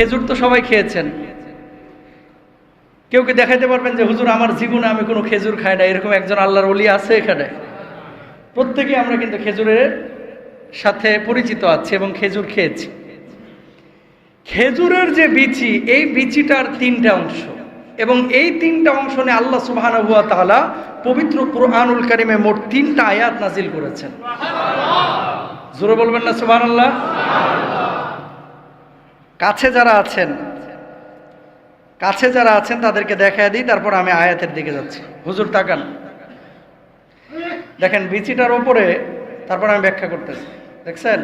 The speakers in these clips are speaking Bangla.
খেজুর তো সবাই খেয়েছেন। কেউ কি দেখাইতে পারবেন যে, হুজুর, আমার জীবনে আমি কোনো খেজুর খাই না এরকম একজন আল্লাহর অলি আছে এখানে। প্রত্যেকে আমরা কিন্তু খেজুরের সাথে পরিচিত আছি এবং খেজুর খেয়েছি। খেজুরের যে বিচি, এই বিচিটার তিনটা অংশ। এবং এই তিনটা অংশ নিয়ে আল্লাহ সুবহানাহু ওয়া তাআলা পবিত্র কোরআনুল কারিমে মোট তিনটা আয়াত নাজিল করেছেন। জোরে বলবেন না সুবহানাল্লাহ? কাছে যারা আছেন, কাছে যারা আছেন তাদেরকে দেখায় দিই, তারপর আমি আয়াতের দিকে যাচ্ছি। হুজুর, তাকান। দেখেন, বিচিটার ওপরে, তারপর আমি ব্যাখ্যা করতেছি। দেখছেন?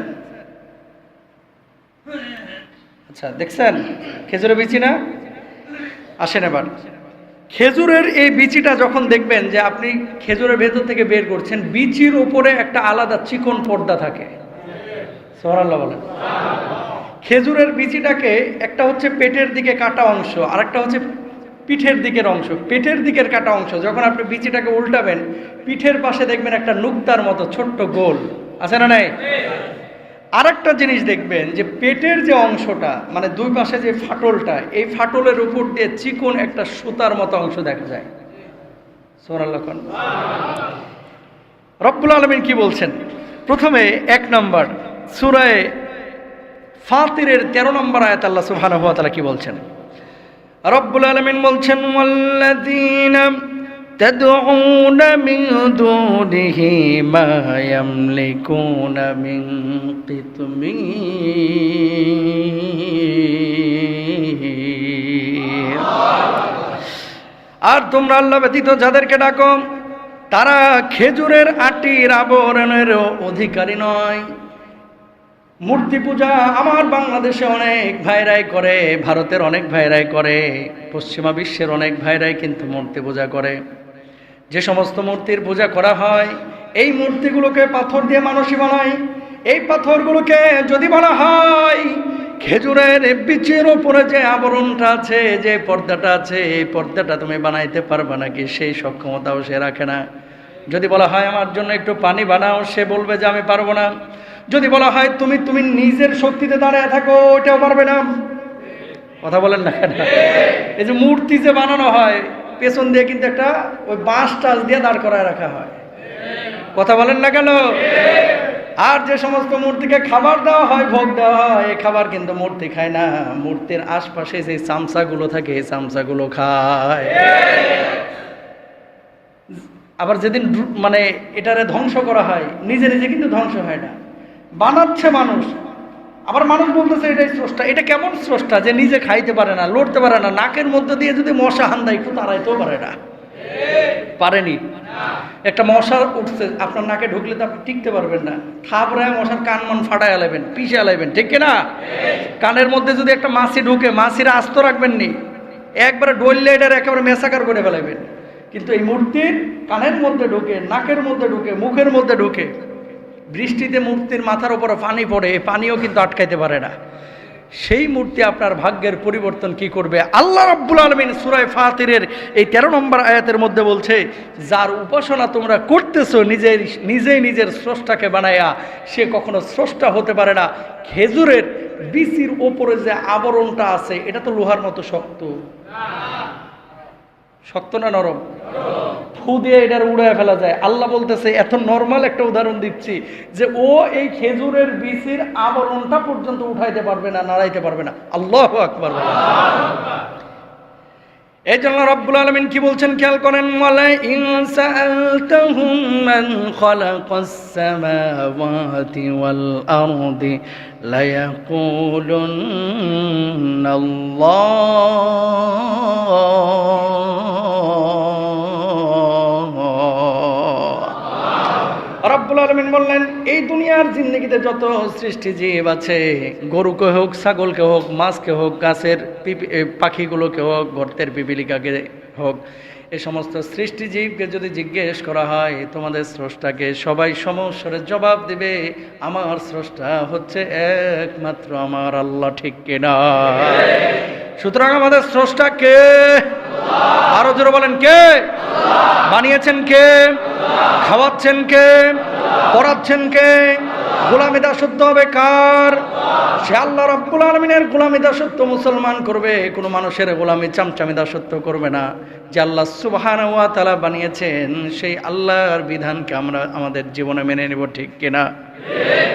আচ্ছা দেখছেন? খেজুরের বিচি না? আসেন এবার। খেজুরের এই বিচিটা যখন দেখবেন যে আপনি খেজুরের ভেতর থেকে বের করছেন, বিচির ওপরে একটা আলাদা চিকন পর্দা থাকে। সোহারাল্লাহ বলেন। খেজুরের বিচিটাকে একটা হচ্ছে পেটের দিকে কাটা অংশ আর একটা হচ্ছে পিঠের দিকের অংশ। পেটের দিকের কাটা অংশ, যখন আপনি বিচিটাকে উল্টাবেন, পিঠের পাশে দেখবেন একটা নুক্তার মতো ছোট্ট গোল। আছে না নাই? আর একটা জিনিস দেখবেন যে পেটের যে অংশটা মানে দুই পাশে যে ফাটলটা, এই ফাটলের উপর দিয়ে চিকন একটা সুতার মতো অংশ দেখা যায়। সোরাল্লাখন রব্বুল আলমিন কি বলছেন? প্রথমে এক নম্বর, সুরায় ফাতিরের তেরো নম্বর আয়াত আল্লাহ সুবহানাহু ওয়া তাআলা কি বলছেন রব্বুল আলামিন বলছেন ওয়াল্লাযীনা تدعون من دونه ما يملكون من قطمير আর তোমরা আল্লাহ ব্যতীত যাদেরকে ডাকো তারা খেজুরের আটির আবরণের অধিকারী নয় মূর্তি পূজা আমার বাংলাদেশে অনেক ভাইরাই করে, ভারতের অনেক ভাইরাই করে, পশ্চিমা বিশ্বের অনেক ভাইরাই কিন্তু মূর্তি পূজা করে। যে সমস্ত মূর্তির পূজা করা হয়, এই মূর্তিগুলোকে পাথর দিয়ে মানুষই বানায়। এই পাথরগুলোকে যদি বলা হয়, খেজুরের বিচের ওপরে যে আবরণটা আছে, যে পর্দাটা আছে, এই পর্দাটা তুমি বানাইতে পারবে নাকি? সেই সক্ষমতাও সে রাখে না। যদি বলা হয়, আমার জন্য একটু পানি বানাও সে বলবে যে, আমি পারব না। যদি বলা হয় তুমি তুমি নিজের শক্তিতে দাঁড়ায় থাকো, ওইটাও পারবে না। কথা বলেন না কেন? এই যে মূর্তি যে বানানো হয়, পেছন দিয়ে কিন্তু একটা ওই বাঁশ টাস দিয়ে দাঁড় করায় রাখা হয়। কথা বলেন না কেন? আর যে সমস্ত মূর্তিকে খাবার দেওয়া হয়, ভোগ দেওয়া হয় এই খাবার কিন্তু মূর্তি খায় না। মূর্তির আশপাশে যে চামচাগুলো থাকে এই চামচাগুলো খায়। আবার যেদিন মানে এটারে ধ্বংস করা হয়, নিজে নিজে কিন্তু ধ্বংস হয় না। বানাচ্ছে মানুষ। আবার মানুষ বলতেছে, এটাই স্রষ্টা। এটা কেমন স্রষ্টা যে নিজে খাইতে পারে না, লড়তে পারে না? নাকের মধ্যে দিয়ে যদি মশা হান্দা একটু তাড়াইতেও পারে না। পারেনি। একটা মশা উঠছে, আপনার নাকে ঢুকলে তো আপনি টিকতে পারবেন না। থাপড়ায় মশার কান মন ফাটায় আলাইবেন, পিষে আলাইবেন, ঠিক না কানের মধ্যে যদি একটা মাছি ঢুকে, মাছিরা আস্ত রাখবেন নি, একবারে ডললে এটার একেবারে মেসাকার করে ফেলাইবেন। কিন্তু এই মূর্তির কানের মধ্যে ঢুকে, নাকের মধ্যে ঢুকে, মুখের মধ্যে ঢুকে বৃষ্টিতে মূর্তির মাথার উপরে পানি পড়ে, এই পানিও কিন্তু আটকাইতে পারে না। সেই মূর্তি আপনার ভাগ্যের পরিবর্তন কি করবে? আল্লাহ রাব্বুল আলমিন সুরায় ফাতিরের এই তেরো নম্বর আয়াতের মধ্যে বলছে, যার উপাসনা তোমরা করতেছো নিজের, নিজেই নিজের স্রষ্টাকে বানায়া সে কখনো স্রষ্টা হতে পারে না। খেজুরের বিচির ওপরে যে আবরণটা আছে, এটা তো লোহার মতো শক্ত। শক্ত না নরম? ফু দিয়ে এটার উড়ায় ফেলা যায়। আল্লাহ বলতেছে, এত নর্মাল একটা উদাহরণ দিচ্ছি যে ও এই খেজুরের বীজের আবরণটা পর্যন্ত উঠাইতে পারবে না, নাড়াইতে পারবে না। আল্লাহ আকবার। এই জন্য রব্বুল আলমিন কি বলছেন খেয়াল করেন? ওয়ালা ইন সাআলতাহুম মান ওয়াল আরদি লা ইয়াকুলুন্না আল্লাহ আলমিন বললেন, এই দুনিয়ার জিন্দগিতে যত সৃষ্টি জীব আছে, গরুকে হোক, ছাগলকে হোক, মাছকে হোক, গাছের পাখিগুলোকে হোক, গর্তের পিপিলিকাকে হোক এই সমস্ত সৃষ্টি জীবকে যদি জিজ্ঞেস করা হয়, তোমাদের স্রষ্টাকে সবাই সমস্যার জবাব দেবে, আমার স্রষ্টা হচ্ছে একমাত্র আমার আল্লাহ, ঠিক কিনা? সুতরাং আমাদের স্রষ্টা কে? আরও জোরে বলেন, কে? বানিয়েছেন কে? খাওয়াচ্ছেন কে? পড়াচ্ছেন কে? গোলামি দাসত্ব হবে কার? সে আল্লাহ রব্বুল আলমিনের গোলামি দাসত্ব মুসলমান করবে। কোনো মানুষের গোলামি চামচামি দাসত্ব করবে না। যে আল্লাহ সুবাহান ওয়া তালা বানিয়েছেন, সেই আল্লাহর বিধানকে আমরা আমাদের জীবনে মেনে নেব, ঠিক কিনা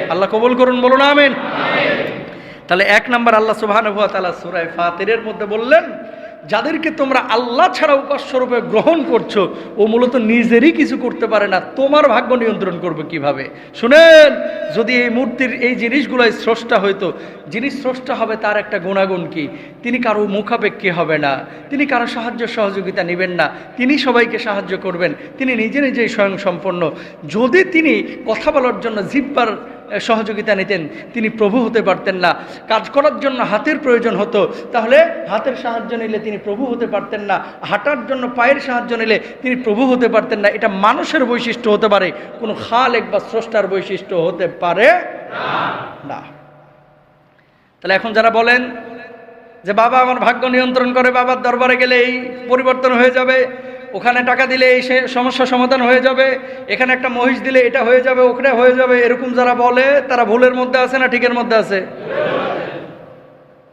আল্লাহ কবুল করুন, বলুন আমিন। তাহলে এক নম্বর আল্লাহ সুবহান ওয়া তাআলা সূরা ফাতিরের মধ্যে বললেন যাদেরকে তোমরা আল্লাহ ছাড়া উপাস্যরূপে গ্রহণ করছ, ও মূলত নিজেরই কিছু করতে পারে না, তোমার ভাগ্য নিয়ন্ত্রণ করবে কীভাবে? শুনেন, যদি এই মূর্তির এই জিনিসগুলোই স্রষ্টা হইতো, যিনি স্রষ্টা হবে তার একটা গুণাগুণ কি? তিনি কারও মুখাপেক্ষী হবে না, তিনি কারও সাহায্য সহযোগিতা নেবেন না, তিনি সবাইকে সাহায্য করবেন, তিনি নিজে নিজেই স্বয়ং সম্পন্ন। যদি তিনি কথা বলার জন্য জিব্বার সহযোগিতা নিতেন। তিনি প্রভু হতে পারতেন না। কাজ করার জন্য হাতের প্রয়োজন হতো। তাহলে হাতের সাহায্য নিলে তিনি প্রভু হতে পারতেন না। হাঁটার জন্য পায়ের সাহায্য নিলে তিনি প্রভু হতে পারতেন না। এটা মানুষের বৈশিষ্ট্য হতে পারে। কোনো খালেক বা স্রষ্টার বৈশিষ্ট্য হতে পারে না। তাহলে এখন যারা বলেন যে, বাবা, আমার ভাগ্য নিয়ন্ত্রণ করে, বাবার দরবারে গেলে এই পরিবর্তন হয়ে যাবে। ওখানে টাকা দিলে এই সে সমস্যা সমাধান হয়ে যাবে এখানে একটা মহিষ দিলে এটা হয়ে যাবে ওখানে হয়ে যাবে এরকম যারা বলে তারা ভুলের মধ্যে আছে না ঠিকের মধ্যে আছে?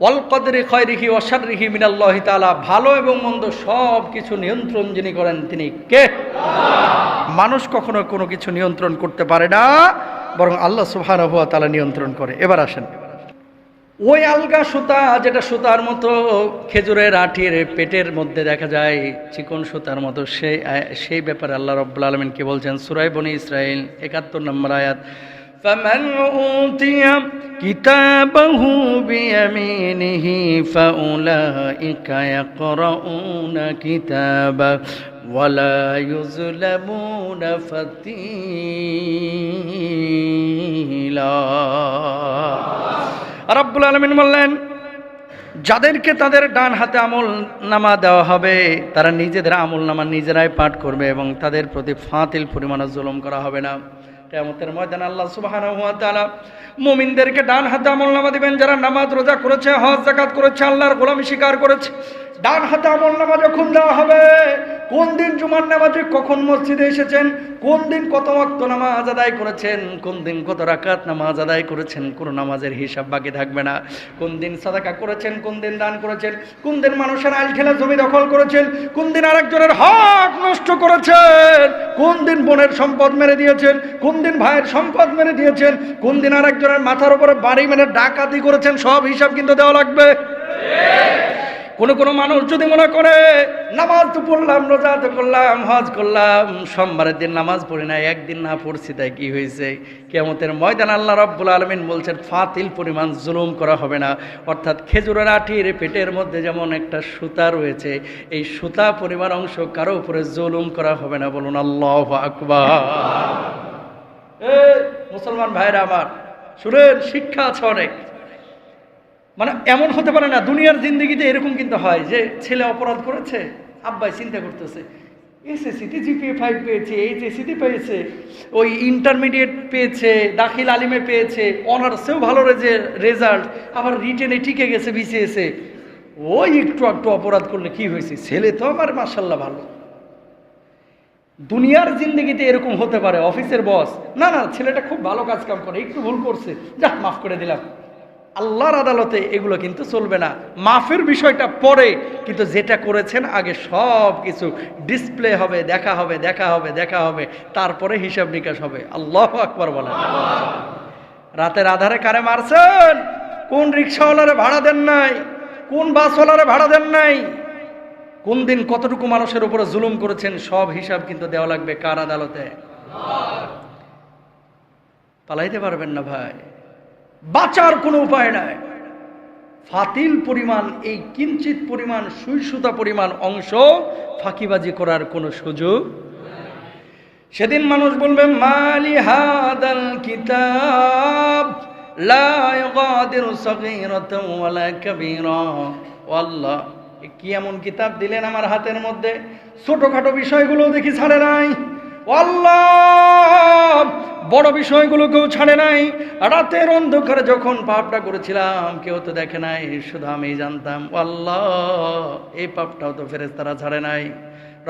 ওয়াল কদরি খয়রিহি ওয়াশারিহি মিনাল্লাহি তাআলা ভালো এবং মন্দ সব কিছু নিয়ন্ত্রণ যিনি করেন তিনি কে? মানুষ কখনো কোনো কিছু নিয়ন্ত্রণ করতে পারে না বরং আল্লাহ সুবহানাহু ওয়া তাআলা নিয়ন্ত্রণ করে। এবার আসেন। ওই আলগা সুতা যেটা সুতার মতো খেজুরের আঠির পেটের মধ্যে দেখা যায় চিকন সুতার মতো সেই সেই ব্যাপারে আল্লাহ রব্বুল আলমিন কি বলছেন সুরাই বনি ইসরাইল একাত্তর নম্বর আয়াত فمن أوتي كتابه بيمينه فأولئك يقرؤون كتابه ولا يظلمون فتيلا রব্বুল আলমিন বললেন, যাদেরকে তাদের ডান হাতে আমল নামা দেওয়া হবে, তারা নিজেদের আমল নামা নিজেরাই পাঠ করবে এবং তাদের প্রতি ফাতিল পরিমাণে জুলুম করা হবে না। কেমতের ময়দান আল্লাহ তাআলা মুমিনদেরকে ডান হাতে আমল নামা দিবেন, যারা নামাজ, রোজা করেছে, হজ জাকাত করেছে, আল্লাহর গোলামি স্বীকার করেছে। ডান হাতে আমল নামা যখন দেওয়া হবে কোন দিন জুমার নামাজে কখন মসজিদে এসেছেন কোন দিন কত ওয়াক্ত নামাজ আদায় করেছেন কোন দিন কত রাকাত নামাজ আদায় করেছেন কোনো নামাজের হিসাব বাকি থাকবে না কোন দিন সাদাকা করেছেন কোন দিন দান করেছেন কোন দিন মানুষের আইল খেলা জমি দখল করেছেন কোন দিন আরেকজনের হক নষ্ট করেছেন কোন দিন বোনের সম্পদ মেরে দিয়েছেন কোন দিন ভাইয়ের সম্পদ মেরে দিয়েছেন কোন দিন আরেকজনের মাথার উপরে বাড়ি মেরে ডাকাতি করেছেন সব হিসাব কিন্তু দেওয়া লাগবে কোনো কোনো মানুষ যদি মনে করে নামাজ তো পড়লাম রোজা তো করলাম হজ করলাম সোমবারের দিন নামাজ পড়ি না একদিন না পড়ছি তাই কি হয়েছে? কেমতের ময়দান আল্লাহ রব্বুল আলমিন বলছেন ফাতিল পরিমাণ জুলুম করা হবে না। অর্থাৎ খেজুরের আঠির পেটের মধ্যে যেমন একটা সুতা রয়েছে এই সুতা পরিমাণ অংশ কারও উপরে জুলুম করা হবে না বলুন আল্লাহ আকবার। মুসলমান ভাইরা আমার শুনেন শিক্ষা আছে অনেক। মানে এমন হতে পারে না, দুনিয়ার জিন্দগিতে এরকম কিন্তু হয় যে ছেলে অপরাধ করেছে, আব্বাই চিন্তা করতেছে, এসএসসিতে জিপিএ ফাইভ পেয়েছে, এইচএসসিতে পেয়েছে, ওই ইন্টারমিডিয়েট পেয়েছে, দাখিল আলিমে পেয়েছে, অনার্সেও ভালো রেজাল্ট আবার রিটেনে টিকে গেছে বিসিএসে ওই একটু একটু অপরাধ করলে কি হয়েছে? ছেলে তো আমার মার্শাল্লাহ ভালো। দুনিয়ার জিন্দগিতে এরকম হতে পারে, অফিসের বস না না, ছেলেটা খুব ভালো কাজ কাম করে, একটু ভুল করছে যা মাফ করে দিলাম। আল্লাহর আদালতে এগুলো কিন্তু চলবে না। মাফের বিষয়টা পরে, কিন্তু যেটা করেছেন আগে সব কিছু ডিসপ্লে হবে, দেখা হবে দেখা হবে দেখা হবে, তারপরে হিসাব নিকাশ হবে। আল্লাহ আকবর বলেন। রাতের আধারে কারে মারছেন? কোন রিক্সাওয়ালারে ভাড়া দেন নাই? কোন বাসওয়ালারে ভাড়া দেন নাই? কোন দিন কতটুকু মানুষের উপরে জুলুম করেছেন, সব হিসাব কিন্তু দেওয়া লাগবে কার আদালতে? পালাইতে পারবেন না ভাই। বাঁচার কোনো উপায় নাই। ফাতিল পরিমাণ, এই কিঞ্চিত পরিমাণ সুই সুতা পরিমাণ অংশ ফাঁকিবাজি করার কোনো সুযোগ সেদিন মানুষ বলবে, মালি হাদাল কিতাব কি এমন কিতাব দিলেন আমার হাতের মধ্যে? ছোটখাটো বিষয়গুলো দেখি ছাড়ে নাই। বড় বিষয়গুলোকেও ছাড়ে নাই। রাতের অন্ধকারে যখন পাপটা করেছিলাম, কেউ তো দেখে নাই, শুধু আমি জানতাম। এই পাপটাও তো ফেরেস্তারা ছাড়ে নাই।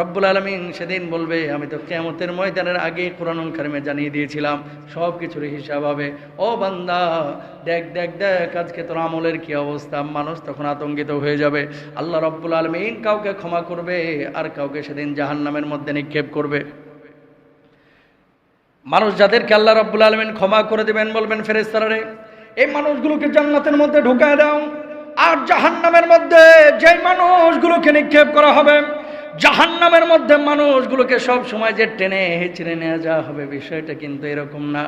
রব্বুল আলমিন সেদিন বলবে, আমি তো কেমতের ময়দানের আগে কোরআন কারিমে জানিয়ে দিয়েছিলাম সব কিছুর হিসাব হবে। ও বান্দা, দেখ দেখ দেখ, আজকে তোর আমলের কি অবস্থা? মানুষ তখন আতঙ্কিত হয়ে যাবে। আল্লাহ রব্বুল আলমিন কাউকে ক্ষমা করবে, আর কাউকে সেদিন জাহান্নামের মধ্যে নিক্ষেপ করবে। মানুষ যাদেরকে আল্লাহ রব্বুল আলমিন ক্ষমা করে দেবেন বলবেন ফেরেস্তারে এই মানুষগুলোকে জান্নাতের মধ্যে ঢুকায় দাও। আর জাহান্নামের মধ্যে যে মানুষগুলোকে নিক্ষেপ করা হবে, জাহান্নামের মধ্যে মানুষগুলোকে সব সময় যে টেনে হেঁচড়ে নেওয়া যাওয়া হবে, বিষয়টা কিন্তু এরকম না।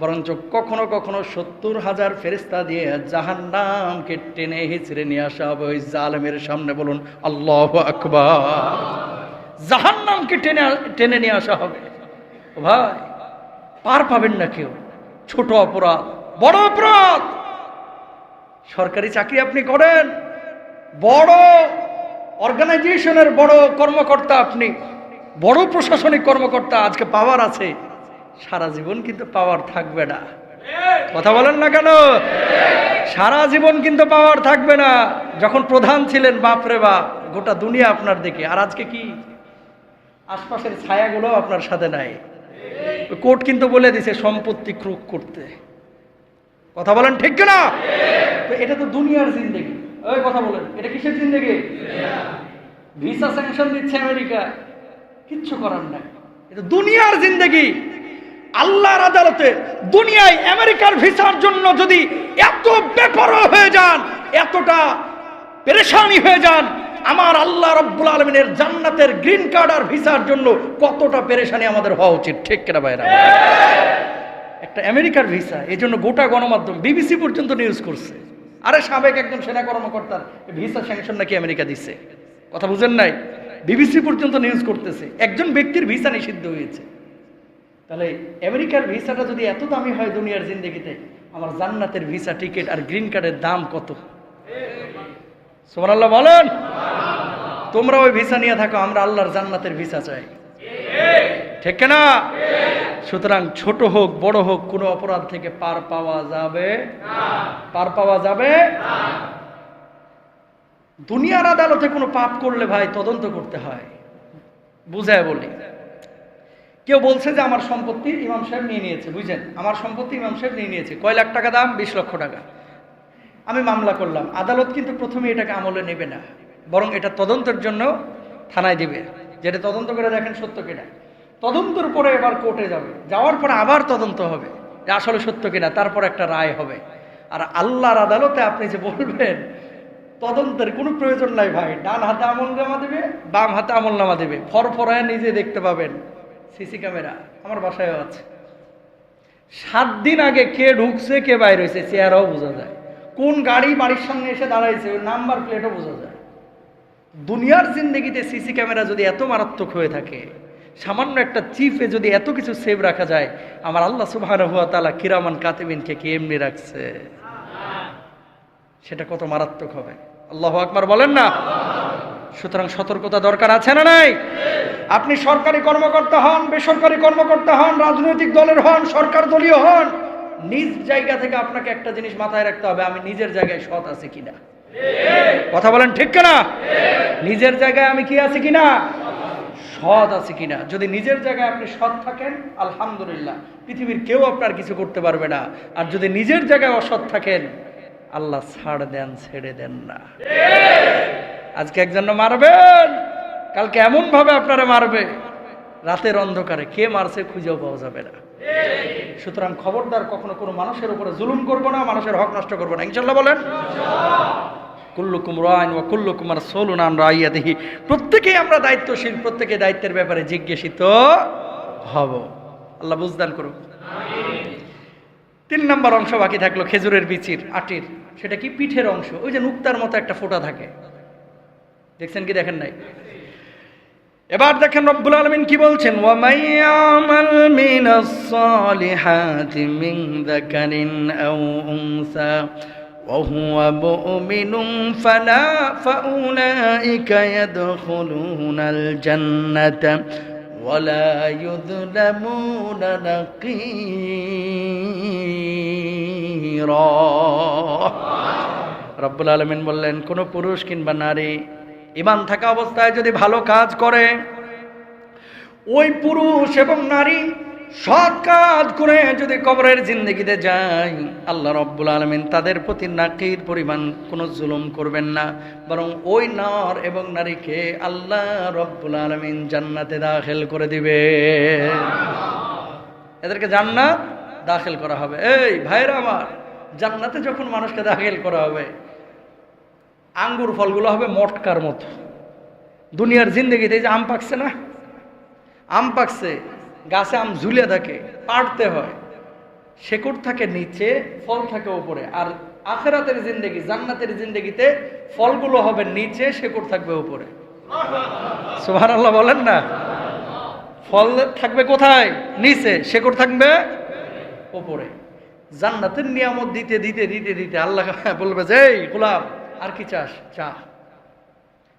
বরঞ্চ কখনো কখনো সত্তর হাজার ফেরিস্তা দিয়ে জাহান্নামকে টেনে হেঁচড়ে নিয়ে আসা হবে ওই জালেমের সামনে বলুন, আল্লাহ আকবার। জাহান্নামকে টেনে টেনে নিয়ে আসা হবে। ভাই পার পাবেন না কেউ। ছোট অপরাধ, বড় অপরাধ। সরকারি চাকরি আপনি করেন, বড় অর্গানাইজেশনের বড় কর্মকর্তা আপনি, বড় প্রশাসনিক কর্মকর্তা আজকে পাওয়ার আছে। সারা জীবন কিন্তু পাওয়ার থাকবে না। কথা বলেন না কেন? সারা জীবন কিন্তু পাওয়ার থাকবে না। যখন প্রধান ছিলেন বাপরে বাপ, গোটা দুনিয়া আপনার দিকে। আর আজকে কি? আশপাশের ছায়াগুলো আপনার সাথে নাই। কোর্ট কিন্তু বলে দিছে সম্পত্তি ক্রুক করতে। কথা বলেন ঠিক না তো এটা তো দুনিয়ার জিন্দেগি। ওই কথা বলেন এটা কিসের জিন্দেগি? ভিসা স্যাংশন দিচ্ছে আমেরিকা। কিচ্ছু করার নাই। এটা দুনিয়ার জিন্দেগি। আল্লাহর আদালতে দুনিয়ায় আমেরিকার ভিসার জন্য যদি এত বেপরোয়া হয়ে যান এতটা পেরেশানি হয়ে যান আমার আল্লাহ রব্বুল আলমিনের জান্নাতের গ্রিন কার্ড আর ভিসার জন্য কতটা পেরেশানি আমাদের হওয়া উচিত, ঠিক কেনা ভাইরা? একটা আমেরিকার ভিসা এই জন্য গোটা গণমাধ্যম, বিবিসি পর্যন্ত নিউজ করছে। আরে সাবেক একজন সেনা কর্মকর্তার ভিসা স্যাংশন নাকি আমেরিকা দিছে? কথা বুঝেন নাই? বিবিসি পর্যন্ত নিউজ করতেছে। একজন ব্যক্তির ভিসা নিষিদ্ধ হয়েছে। তাহলে আমেরিকার ভিসাটা যদি এত দামি হয় দুনিয়ার জিন্দগিতে, আমার জান্নাতের ভিসা টিকিট আর গ্রিন কার্ডের দাম কত? সুবহানাল্লাহ বলেন। তোমরা ওই ভিসা নিয়ে থাকো, আমরা আল্লাহর জান্নাতের ভিসা চাই। ঠিক না সুতরাং ছোট হোক, বড় হোক, কোনো অপরাধ থেকে পার পাওয়া যাবে? পার পাওয়া যাবে? দুনিয়ার আদালতে কোনো পাপ করলে ভাই তদন্ত করতে হয়। বুঝায় বলি। কেউ বলছে যে আমার সম্পত্তি ইমাম সাহেব নিয়ে নিয়েছে বুঝছেন আমার সম্পত্তি ইমাম সাহেব নিয়ে নিয়েছে। কয় লাখ টাকা দাম? বিশ লক্ষ টাকা। আমি মামলা করলাম। আদালত কিন্তু প্রথমে এটাকে আমলে নেবে না। বরং এটা তদন্তের জন্য থানায় দিবে। যেটা তদন্ত করে দেখেন সত্য কিনা। তদন্তর পরে এবার কোর্টে যাবে। যাওয়ার পরে আবার তদন্ত হবে যে আসলে সত্য কিনা, তারপর একটা রায় হবে। আর আল্লাহর আদালতে আপনি যে বলবেন, তদন্তের কোনো প্রয়োজন নাই ভাই। ডান হাতে আমল নামা দেবে, বাম হাতে আমল নামা দেবে। ফরফরায় নিজে দেখতে পাবেন। সিসি ক্যামেরা আমার বাসায়ও আছে। সাত দিন আগে কে ঢুকছে, কে বাইর হয়েছে, চেহারাও বোঝা যায়। কোন গাড়ি বাড়ির সামনে এসে দাঁড়াইছে, ওই নাম্বার প্লেটও বোঝা যায়। দুনিয়ার জিন্দগিতে সিসি ক্যামেরা যদি এত মারাত্মক হয়ে থাকে, সামান্য একটা চিফে যদি এত কিছু সেভ রাখা যায়, আমার আল্লাহ সুবাহ কিরামান কাতেবিনকে কি এমনি রাখছে? সেটা কত মারাত্মক হবে। আল্লাহ আকবার বলেন না। সুতরাং সতর্কতা দরকার আছে না নাই? আপনি সরকারি কর্মকর্তা হন, বেসরকারি কর্মকর্তা হন, রাজনৈতিক দলের হন, সরকার দলীয় হন, নিজ জায়গা থেকে আপনাকে একটা জিনিস মাথায় রাখতে হবে, আমি নিজের জায়গায় সৎ আছে কিনা? কথা বলেন ঠিক কিনা? নিজের জায়গায় আমি কি আছি কিনা? সৎ আছে কিনা? যদি নিজের জায়গায় আপনি সৎ থাকেন, আলহামদুলিল্লাহ। পৃথিবীর কেউ আপনার কিছু করতে পারবে না। আর যদি নিজের জায়গায় অসৎ থাকেন, আল্লাহ ছাড় দেন, ছেড়ে দেন না। আজকে একজন মারবেন? কালকে এমন ভাবে আপনারা মারবে। রাতের অন্ধকারে কে মারছে খুঁজেও পাওয়া যাবে না। সুতরাং খবরদার কখনো কোনো মানুষের উপরে জুলুম করব না, মানুষের হক নষ্ট করব না। ইনশাল্লাহ বলেন? কুল্লুকুম রায়ন ও কুল্লুকুম আর সোলুন আন রাইয়া দেখি প্রত্যেকেই আমরা দায়িত্বশীল, প্রত্যেকে দায়িত্বের ব্যাপারে জিজ্ঞাসিত হব। আল্লাহ বুঝদান করুক। তিন নম্বর অংশ বাকি থাকল, খেজুরের বিচির, আটির। সেটা কি পিঠের অংশ? ওই যে নুক্তার মতো একটা ফোঁটা থাকে। দেখছেন কি দেখেন নাই? এবার দেখেন রব্বুল আলমিন কি বলছেন? ওয়ামাইয়ামাল মিন وهو مؤمن فلا فأولئك يدخلون الجنة ولا يظلمون نقيرا রব্বুল আলমিন বললেন কোনো পুরুষ কিংবা নারী ইমান থাকা অবস্থায় যদি ভালো কাজ করে ওই পুরুষ এবং নারী সৎ কাজ করে যদি কবরের জিন্দগিতে যাই, আল্লাহ রব্বুল আলমিন তাদের প্রতি নাকির পরিমাণ কোনো জুলুম করবেন না। বরং ওই নর এবং নারীকে আল্লাহ রব্বুল আলমিন জান্নাতে দাখিল করে দিবে। এদেরকে জান্নাত দাখিল করা হবে। এই ভাইরা আমার, জান্নাতে যখন মানুষকে দাখিল করা হবে, আঙ্গুর ফলগুলো হবে মটকার মতো। দুনিয়ার জিন্দগিতে যে আম পাকছে না? আম পাকছে। গাছে আম ঝুলে থাকে, পাড়তে হয়। শেকড় থাকে নিচে, ফল থাকে উপরে। আর আখেরাতের জিন্দগি, জান্নাতের জিন্দগিতে ফলগুলো হবে নিচে, শেকড় থাকবে উপরে। সুহান আল্লাহ বলেন না? ফল থাকবে কোথায়? নিচে, শেকড় থাকবে উপরে। জান্নাতের নিয়ামত দিতে দিতে দিতে দিতে আল্লাহ বলবে যে গোলাপ আর কি চাস? চা।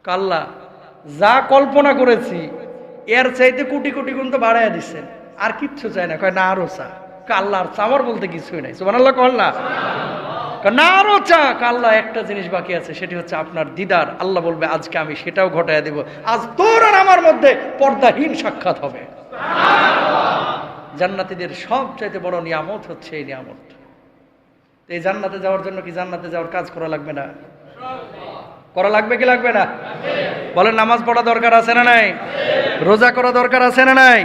কাল্লা যা কল্পনা করেছি এর চাইতে কোটি কোটি গুণ তো বাড়াইয়া দিচ্ছেন আর কিচ্ছু চাই না। কয়, না, আরও চা। কাল্লার চাওয়ার বলতে কিছুই নাই। সুমান আল্লাহ কল না, আরও চা। কাল্লা একটা জিনিস বাকি আছে, সেটি হচ্ছে আপনার দিদার। আল্লাহ বলবে, আজকে আমি সেটাও ঘটায় দেব। আজ তোর আর আমার মধ্যে পর্দাহীন সাক্ষাৎ হবে। জান্নাতীদের সবচাইতে বড় নিয়ামত হচ্ছে এই নিয়ামত। এই জান্নাতে যাওয়ার জন্য কি জান্নাতে যাওয়ার কাজ করা লাগবে না? করা লাগবে কি লাগবে না? বলেন, নামাজ পড়া দরকার আছে না নাই? রোজা করা দরকার আছে না নাই?